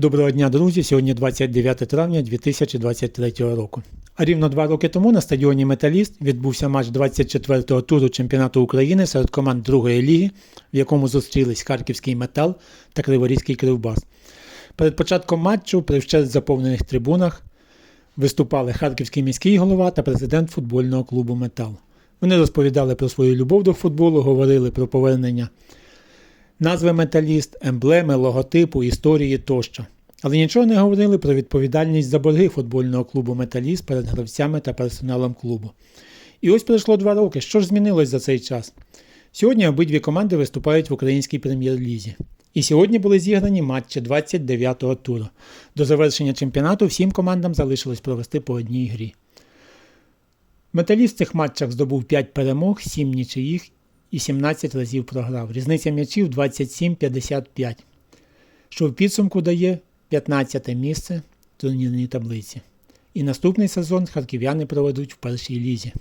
Доброго дня, друзі! Сьогодні 29 травня 2023 року. А рівно два роки тому на стадіоні Металіст відбувся матч 24-го туру чемпіонату України серед команд другої ліги, в якому зустрілись Харківський метал та Криворізький Кривбас. Перед початком матчу при вщент заповнених трибунах виступали Харківський міський голова та президент футбольного клубу Метал. Вони розповідали про свою любов до футболу, говорили про повернення назви металіст, емблеми, логотипу, історії тощо. Але нічого не говорили про відповідальність за борги футбольного клубу Металіст перед гравцями та персоналом клубу. І ось пройшло два роки. Що ж змінилось за цей час? Сьогодні обидві команди виступають в українській прем'єр-лізі. І сьогодні були зіграні матчі 29-го туру. До завершення чемпіонату всім командам залишилось провести по одній грі. Металіст в цих матчах здобув 5 перемог, 7 нічиїх і 17 разів програв. Різниця м'ячів 27-55, що в підсумку дає 15 місце в турнірній таблиці. І наступний сезон харків'яни проведуть в першій лізі.